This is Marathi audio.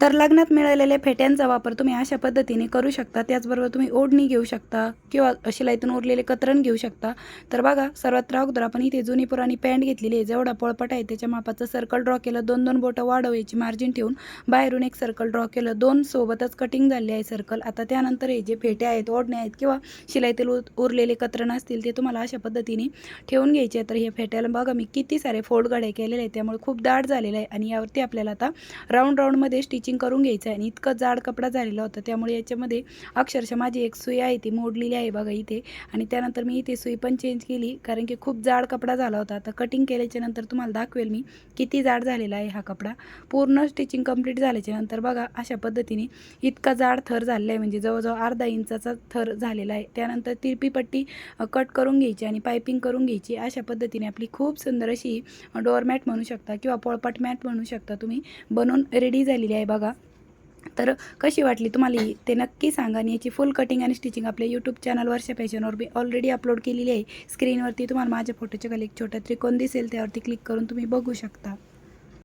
तर लग्नात मिळालेल्या फेट्यांचा वापर तुम्ही अशा पद्धतीने करू शकता. त्याचबरोबर तुम्ही ओढणी घेऊ शकता किंवा शिलाईतून उरलेले कतरण घेऊ शकता. तर बघा सर्वात अगोदर आपण इथे जुनी पुराणी पॅन्ट घेतलेली आहे. जेवढा पळपट आहे त्याच्या मापाचं सर्कल ड्रॉ केलं दोन दोन बोटं वाढवायची मार्जिन ठेवून बाहेरून एक सर्कल ड्रॉ केलं. दोन सोबतच कटिंग झाले आहे सर्कल आता त्यानंतर हे जे फेटे आहेत ओढणे आहेत किंवा शिलाईतील उर- उरलेले कतरण असतील ते तुम्हाला अशा पद्धतीने ठेवून घ्यायचे तर हे फेट्याला बघा मी किती सारे फोल्ड गडे केलेले आहेत. त्यामुळे खूप दाट झालेलं आहे आणि यावरती आपल्याला आता राऊंड राऊंडमध्ये स्टिचिंग करून घ्यायचं आहे. आणि इतकं जाड कपडा झालेला होता. त्यामुळे याच्यामध्ये अक्षरशः माझी एक सुई आहे ती मोडलेली आहे बघा इथे. आणि त्यानंतर मी इथे सुई पण चेंज केली. कारण की खूप जाड कपडा झाला होता. आता कटिंग केल्याच्यानंतर तुम्हाला दाखवेल मी किती जाड झालेला आहे हा कपडा. पूर्ण स्टिचिंग कंप्लीट झाल्याच्यानंतर बघा अशा पद्धतीने इतका जाड थर झालेला आहे. म्हणजे जवळजवळ अर्धा इंचाचा थर झालेला आहे. त्यानंतर तिरपी पट्टी कट करून घ्यायची आणि पायपिंग करून घ्यायची. अशा पद्धतीने आपली खूप सुंदर अशी डोअरमॅट म्हणू शकता किंवा पोळपाट मॅट म्हणू शकता तुम्ही. बनवून रेडी झालेली आहे बघा. तर कशी वाटली तुम्हाला ही? ते नक्की सांगा आणि याची फुल कटिंग आणि स्टिचिंग आपल्या यूट्यूब चॅनल वर्षा फॅशनवर मी ऑलरेडी अपलोड केलेली आहे. स्क्रीनवरती तुम्हाला माझ्या फोटोच्या खाली एक छोटा त्रिकोण दिसेल त्यावरती क्लिक करून तुम्ही बघू शकता.